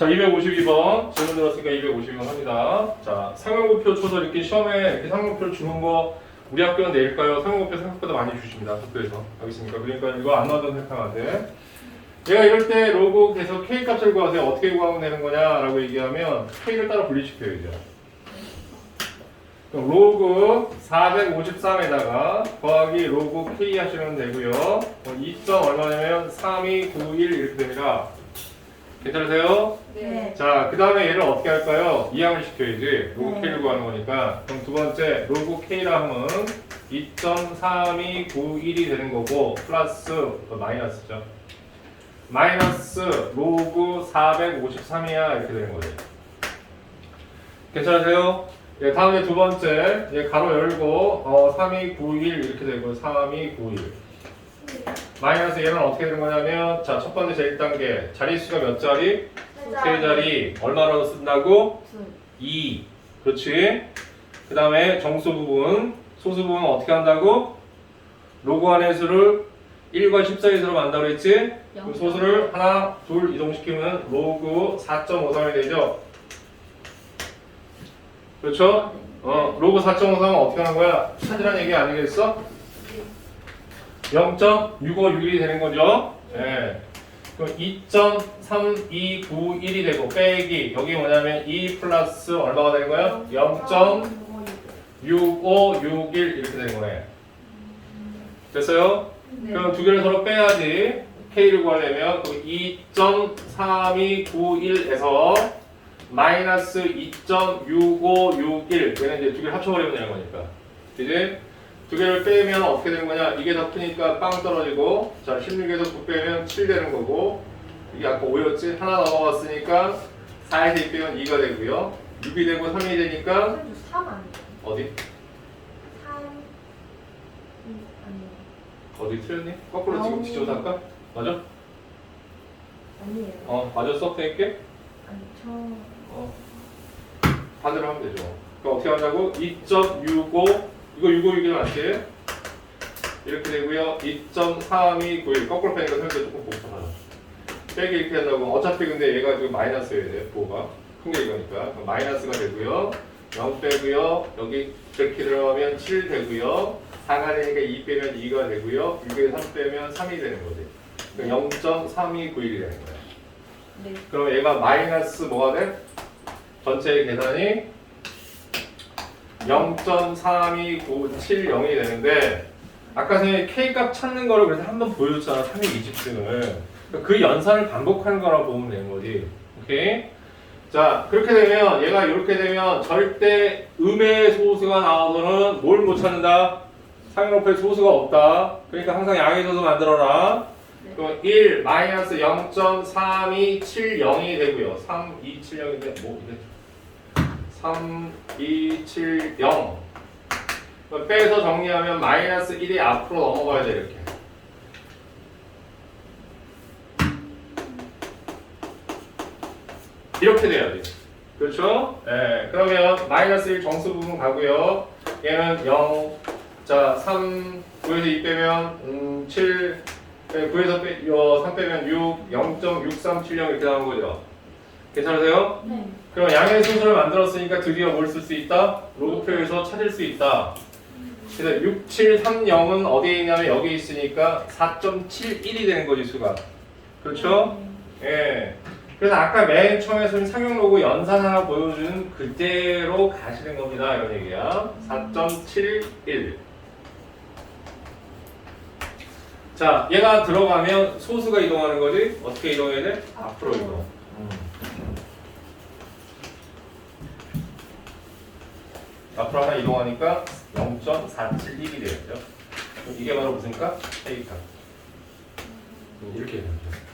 자, 252번. 질문 들었으니까 252번 합니다. 자, 상용고표 초서 이렇게 시험에 이렇게 상용고표를 주는 거 우리 학교는 내일까요? 상용고표 생각보다 많이 주십니다. 학교에서. 알겠습니까 그러니까 이거 안 나와도 생각하면 안 돼. 얘가 이럴 때 로그 계속 K 값을 구하세요. 어떻게 구하면 되는 거냐라고 얘기하면 K를 따로 분리시켜야죠. 그럼 로그 453에다가 더하기 로그 K 하시면 되고요. 2점 얼마냐면 3291 이렇게 됩니다. 괜찮으세요? 네. 자, 그 다음에 얘를 어떻게 할까요? 이항을 시켜야지. 로그 네. K를 구하는 거니까. 그럼 두 번째, 로그 K라 함은 2.3291이 되는 거고, 플러스, 어, 마이너스죠. 마이너스 로그 453이야. 이렇게 되는 거죠. 괜찮으세요? 예, 다음에 두 번째, 예, 가로 열고, 어, 3291 이렇게 되고, 3291. 마이너스 얘는 어떻게 되는 거냐면, 자, 첫 번째 제 1단계. 자릿수가 몇 자리? 세 자리. 얼마로 쓴다고? 2. 그렇지? 그 다음에 정수 부분, 소수 부분 어떻게 한다고? 로그 안의 수를 1과 10 사이로 만다고 그랬지? 그럼 소수를 하나, 둘 이동시키면 로그 4.53이 되죠? 그렇죠? 어, 로그 4.53은 어떻게 하는 거야? 찾으라는 얘기 아니겠어? 0.6561이 되는 거죠? 예. 그럼 2.3291이 되고 빼기 여기 뭐냐면 2 플러스 얼마가 되는 거야? 0.6561 이렇게 되는 거네. 됐어요? 네. 그럼 두 개를 서로 빼야지. K를 구하려면 2.3291에서 마이너스 2.6561 얘는 이제 두 개를 합쳐버리면 되는 거니까. 이제 두 개를 빼면 어떻게 되는 거냐? 이게 더 크니까 빵 떨어지고 자 16에서 9 빼면 7 되는 거고 이게 아까 5였지? 하나 넘어갔으니까 4에서 2 빼면 2가 되고요. 6이 되고 3이 되니까 3 아니에요? 어디? 3 음, 아니에요. 어디 틀렸니? 거꾸로 지금 아우. 뒤집어서 할까? 맞아? 아니에요. 어 맞았어? 땡게? 아니 저 어. 반대로 하면 되죠. 그러니까 어떻게 하냐고? 2.65 이거 656이 맞지? 이렇게 되고요. 2.329 거꾸로 빼니까 생각보다 조금 복잡하다. 빼기 이렇게 한다고 어차피 근데 얘가 지금 마이너스여야 돼. 보호가 큰 게 이거니까 마이너스가 되고요. 0 빼고요. 여기 이렇게 들어가면 7 되고요. 4가 되니까 2 빼면 2가 되고요. 6에서 3 빼면 3이 되는 거지. 그러니까 0.3291이 되는 거야. 네. 그럼 얘가 마이너스 뭐가 돼? 전체 계산이 0.32970이 되는데 아까 선생님이 K값 찾는 거를 그래서 한 번 보여줬잖아 320등을 그 연산을 반복하는 거라고 보면 되는 거지 오케이? 자 그렇게 되면 얘가 이렇게 되면 절대 음의 소수가 나와서는 뭘 못 찾는다? 상용로프의 소수가 없다 그러니까 항상 양의 소수 만들어라 그럼 1 마이너스 0.3270이 되고요. 3270인데 뭐 이 게3270 그럼 빼서 정리하면 마이너스 1이 앞으로 넘어가야 돼 이렇게. 이렇게 돼야지. 그렇죠? 예. 그러면 마이너스 1 정수 부분 가고요. 얘는 0. 자, 3 9에서 2 빼면 음, 7 네, 9에서 빼, 어, 3 빼면 6, 0.6370 이렇게 나온 거죠. 괜찮으세요? 네. 그럼 양의 순서를 만들었으니까 드디어 뭘 쓸 수 있다? 로그표에서 찾을 수 있다. 그래서 6730은 어디에 있냐면 여기 있으니까 4.71이 되는 거지 수가. 그렇죠? 예. 그래서 아까 맨 처음에 쓴 상용 로고 연산 하나 보여준 그대로 가시는 겁니다. 이런 얘기야. 4.71. 자, 얘가 들어가면 소수가 이동하는 거지. 어떻게 이동해야 돼? 앞으로 이동. 앞으로 하나 이동하니까 0.471이 되겠죠. 이게 바로 무슨가? K값. 이렇게 되는 거죠.